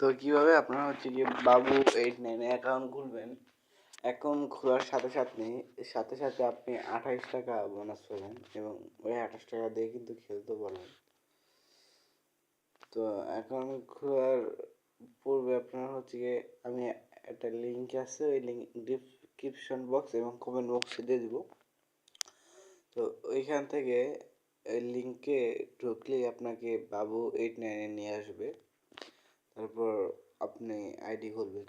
তো কীভাবে আপনারা হচ্ছে যে বাবু এইট নাইনে অ্যাকাউন্ট খুলবেন? অ্যাকাউন্ট খোলার সাথে সাথে সাথে সাথে আপনি আঠাইশ টাকা বোনাস পাবেন এবং ওই আঠাশ টাকা দিয়ে কিন্তু খেলতে পারবেন। তো অ্যাকাউন্ট খোলার পূর্বে আপনার হচ্ছে গিয়ে, আমি একটা লিঙ্ক আছে, ওই লিঙ্ক ডিসক্রিপশন বক্স এবং কমেন্ট বক্সে দিয়ে দিব। তো ওইখান থেকে লিঙ্কে ঢুকলেই আপনাকে বাবু এইট নাইনে নিয়ে আসবে। তারপর আপনি আইডি খুলবেন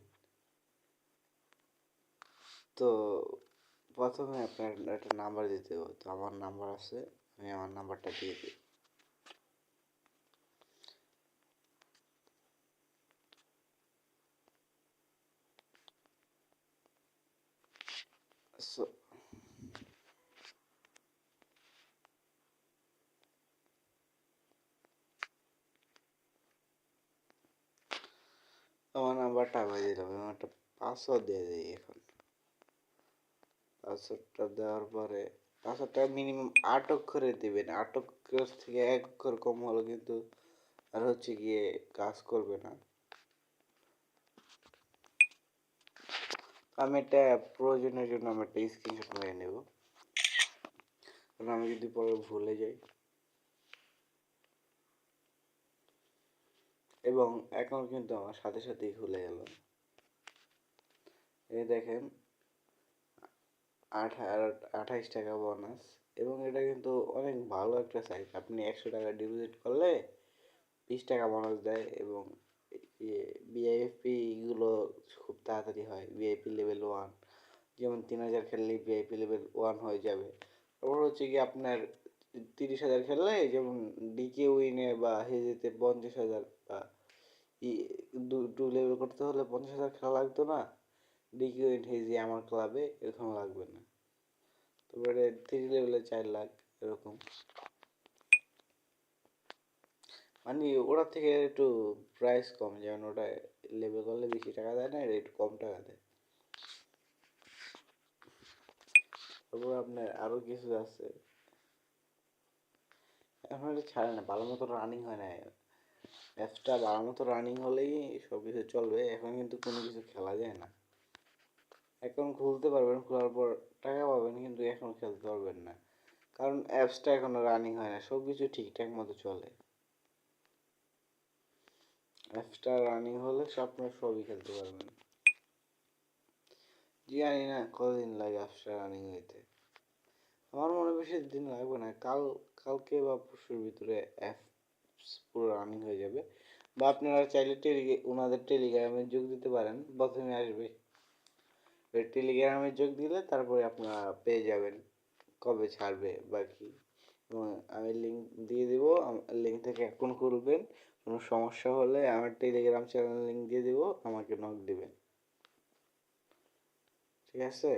তো প্রথমে আপনার একটা নাম্বার দিতে হবে তো আমার নাম্বার আছে আমি আমার নাম্বারটা দিয়ে দিই So, আমার নাম্বারটা আমি দিলাম একটা পাসওয়ার্ড দিয়ে দিই এখন। পাসওয়ার্ডটা দেওয়ার পরে পাসওয়ার্ডটা মিনিমাম আট অক্ষরে দেবেন, আট অক্ষর থেকে এক অক্ষর কম হলে কিন্তু আর হচ্ছে গিয়ে কাজ করবে না। আমি এটা প্রয়োজনের জন্য আমি একটা স্ক্রিনশট মেরে নেব। কারণ আমি যদি পরে ভুলে যাই। এবং অ্যাকাউন্ট কিন্তু আমার সাথে সাথেই খুলে গেল। এই দেখেন আঠাইশ টাকা বোনাস এবং এটা কিন্তু অনেক ভালো একটা সাইট আপনি একশো টাকা ডিপোজিট করলে বিশ টাকা বোনাস দেয় এবং বিআইএফপি গুলো খুব তাড়াতাড়ি হয়। ভিআইপি লেভেল ওয়ান যেমন তিন হাজার খেললেই ভিআইপি লেভেল ওয়ান হয়ে যাবে। তারপর হচ্ছে কি আপনার তিরিশ হাজার খেললে যেমন ডিকে উইনে বা হেজেতে পঞ্চাশ হাজার বা টু লেভেল করতে হলে পঞ্চাশ হাজার খেলা লাগতো না। ডিকে উইন হেজে আমার ক্লাবে এরকম লাগবে না। তারপরে থ্রি লেভেলে চার লাখ, এরকম। মানে ওটার থেকে একটু প্রাইস কম, যেমন ওটা লেভেল করলে বেশি টাকা দেয় না এটা একটু কম টাকা দেয়। তারপর আপনার আরও কিছু আছে। এখন এটা ছাড়ে না, ভালো মতো রানিং হয় না। অ্যাপসটা ভালো মতো রানিং হলেই সব কিছু চলবে, এখন কিন্তু কোনো কিছু খেলা যায় না। এখন খুলতে পারবেন, খোলার পর টাকা পাবেন, কিন্তু এখন খেলতে পারবেন না। কারণ অ্যাপসটা এখনও রানিং হয় না সব কিছু ঠিকঠাক মতো চলে। অ্যাপসটা রানিং হলে আপনার সবই খেলতে পারবেন। জানি না কতদিন লাগে অ্যাপসটা রানিং হইতে। বেশি দিন লাগবে না। কাল, কালকে বা পরশুর ভিতরে অ্যাপস পুরো রানিং হয়ে যাবে। বা আপনারা চাইলে টেলিগে ওনাদের টেলিগ্রামে যোগ দিতে পারেন। প্রথমে আসবে। টেলিগ্রামে যোগ দিলে তারপরে আপনারা পেয়ে যাবেন কবে ছাড়বে বা কি। আমি লিঙ্ক দিয়ে দিব। লিঙ্ক থেকে অ্যাকাউন্ট খুলবেন। কোনো সমস্যা হলে আমার টেলিগ্রাম চ্যানেল লিঙ্ক দিয়ে দিব। আমাকে নক দিবেন। ঠিক আছে?